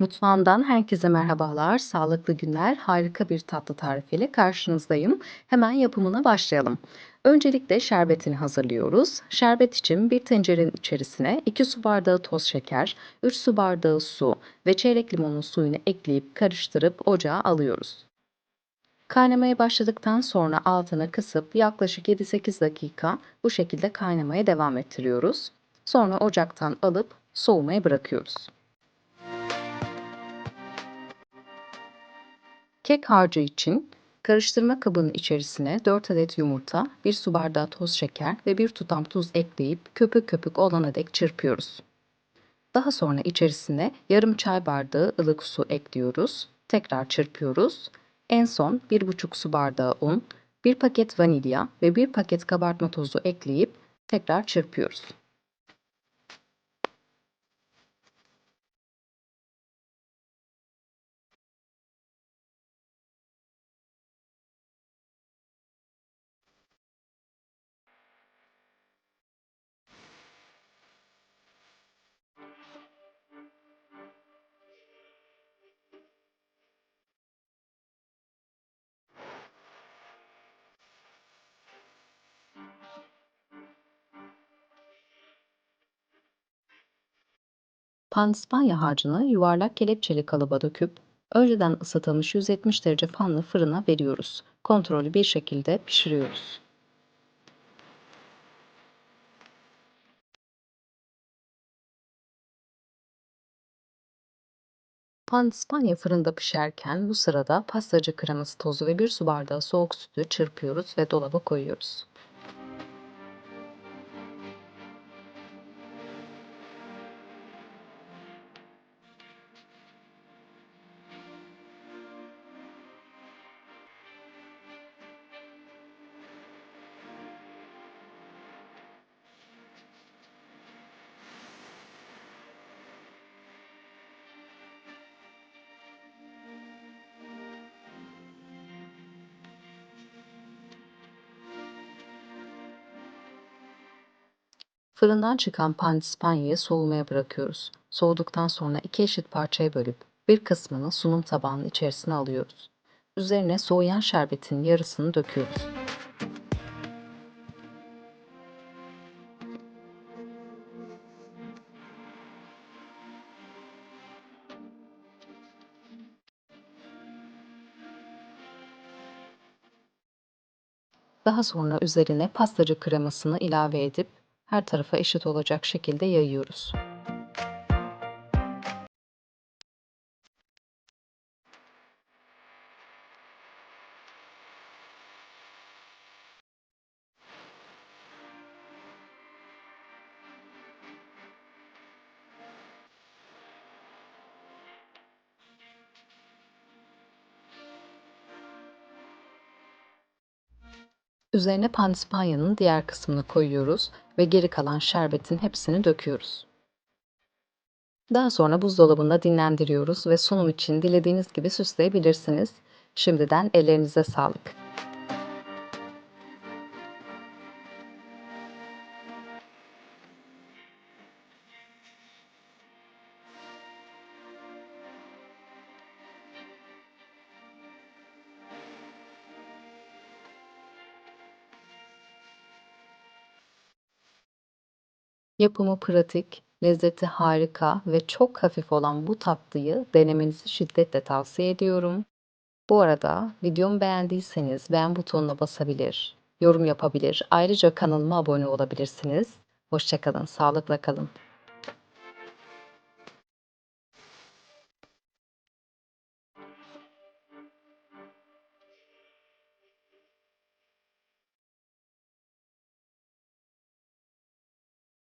Mutfağımdan herkese merhabalar, sağlıklı günler, harika bir tatlı tarifiyle karşınızdayım. Hemen yapımına başlayalım. Öncelikle şerbetini hazırlıyoruz. Şerbet için bir tencerenin içerisine 2 su bardağı toz şeker, 3 su bardağı su ve çeyrek limonun suyunu ekleyip karıştırıp ocağa alıyoruz. Kaynamaya başladıktan sonra altını kısıp yaklaşık 7-8 dakika bu şekilde kaynamaya devam ettiriyoruz. Sonra ocaktan alıp soğumaya bırakıyoruz. Kek harcı için karıştırma kabının içerisine 4 adet yumurta, 1 su bardağı toz şeker ve 1 tutam tuz ekleyip köpük köpük olana dek çırpıyoruz. Daha sonra içerisine yarım çay bardağı ılık su ekliyoruz. Tekrar çırpıyoruz. En son 1,5 su bardağı un, 1 paket vanilya ve 1 paket kabartma tozu ekleyip tekrar çırpıyoruz. Pandispanya harcını yuvarlak kelepçeli kalıba döküp önceden ısıtılmış 170 derece fanlı fırına veriyoruz. Kontrollü bir şekilde pişiriyoruz. Pandispanya fırında pişerken bu sırada pastacı kreması tozu ve bir su bardağı soğuk sütü çırpıyoruz ve dolaba koyuyoruz. Fırından çıkan pandispanyayı soğumaya bırakıyoruz. Soğuduktan sonra iki eşit parçaya bölüp bir kısmını sunum tabağının içerisine alıyoruz. Üzerine soğuyan şerbetin yarısını döküyoruz. Daha sonra üzerine pastacı kremasını ilave edip her tarafa eşit olacak şekilde yayıyoruz. Üzerine pandispanyanın diğer kısmını koyuyoruz ve geri kalan şerbetin hepsini döküyoruz. Daha sonra buzdolabında dinlendiriyoruz ve sunum için dilediğiniz gibi süsleyebilirsiniz. Şimdiden ellerinize sağlık. Yapımı pratik, lezzeti harika ve çok hafif olan bu tatlıyı denemenizi şiddetle tavsiye ediyorum. Bu arada videomu beğendiyseniz beğen butonuna basabilir, yorum yapabilir, ayrıca kanalıma abone olabilirsiniz. Hoşçakalın, sağlıkla kalın.